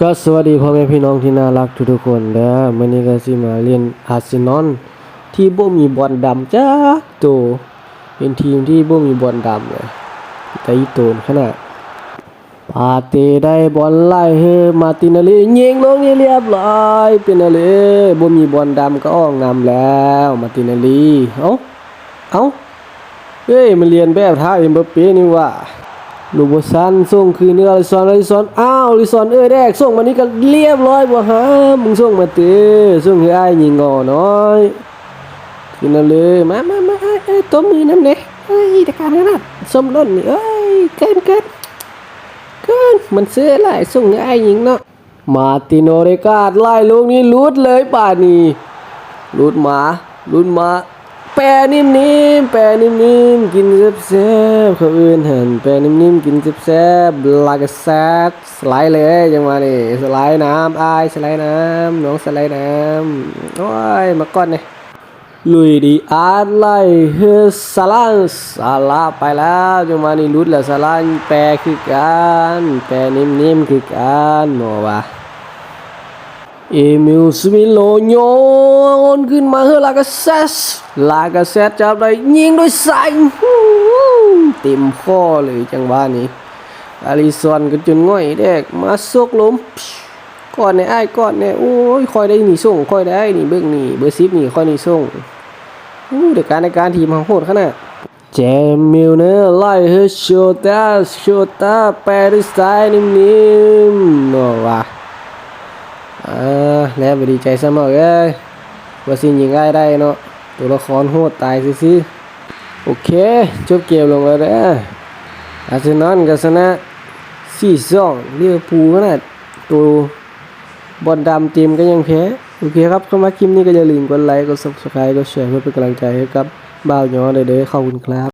ก็สวัสดีพ่อแม่พี่น้องที่น่ารักทุกๆคนเด้อมื้อนี้ก็สิมาเรียนอาร์เซนอลที่บ่มีบอลดำจ้าโตเป็นทีมที่บ่มีบอลดำเลยแต่อีโตนขนาดปาเตได้บอลไล่เฮมาตินาลียิงลงเรียบร้อยเป็นอะไรบ่มีบอลดำก็ออกนำแล้วมาตินาลีเอ้าเอ้าเฮ้ยมันเรียนแบบท่าเอ็มบัปเป้นี่ว่า ลูกบอสันส่งคืนนี่อลิซอนอลิซอนอ้าวอลิซอนเอ้ยแรกส่งมานี่ก็เรียบร้อยบ่ฮะมึงส่งมาเตะส่งให้อ้ายยิงงอน้อยกินเอาเลยมามามาเอ้ยเอ้ยตัวมือน้ำเน่เอ้ยตะการขนาดส้มล้นนี่เอ้ยเกินเกินเกินมันเสื้อหลายส่งให้อ้ายยิงเนาะมาติโนเรกาดไล่ลูกนี้ลุดเลยป่านนี้ลุดมาลุดมา แปรนิ่มๆ แปรนิ่มๆ กินแซ่บๆเขาอื่นหันแปรนิ่มๆ กินแซ่บๆลากระแซกสไลด์เลยจังหวะนี้สไลด์น้ำอายสไลด์น้ำน้องสไลด์น้ำโอ้ยมาก่อนเนี่ยลุยดีอาร์ตไล่เฮซาลาซาลาไปแล้วจังหวะนี้ลุดแล้วซาลาแปรคือกันแปรนิ่มๆ คือกันหมอวะ เอมิลสมิโลโยนขึ้นมาเฮอลากาเซสลากาเซสจับได้ยิงด้วยใส่เต็มข้อเลยจังหวะนี้อาริซอนก็จนง่อยเด็กมาซกล้มก่อนในไอ้ก่อนเนี่ยโอ้ยคอยได้หนีส่งคอยได้นี่เบิ้องนี่เบอร์ซิปนี่คอยหนีส่งอู้เด็กการในการทีมของโหดขนาดเจมิลเนอร์ไล่เฮโชตาโชตาแปรด้วยซ้ายนิ่มๆเนาะว่ะ อ่าแล้วบ่ดีใจซะมากเอ้ยว่าสิยิงง่ายได้เนาะตัวละครโหดตายซื่อโอเค จบเกมลงแล้วเด้ออาร์เซนอลก็ชนะ4-2ลิเวอร์พูขนาดตัวบอลดำทีมก็ยังแพ้โอเคครับเข้ามาคลิปนี้ก็อย่าลืมกดไลค์กด Subscribe กดแชร์เพื่อเป็นกำลังใจให้กับบ่าวย้อเด้อขอบคุณครับ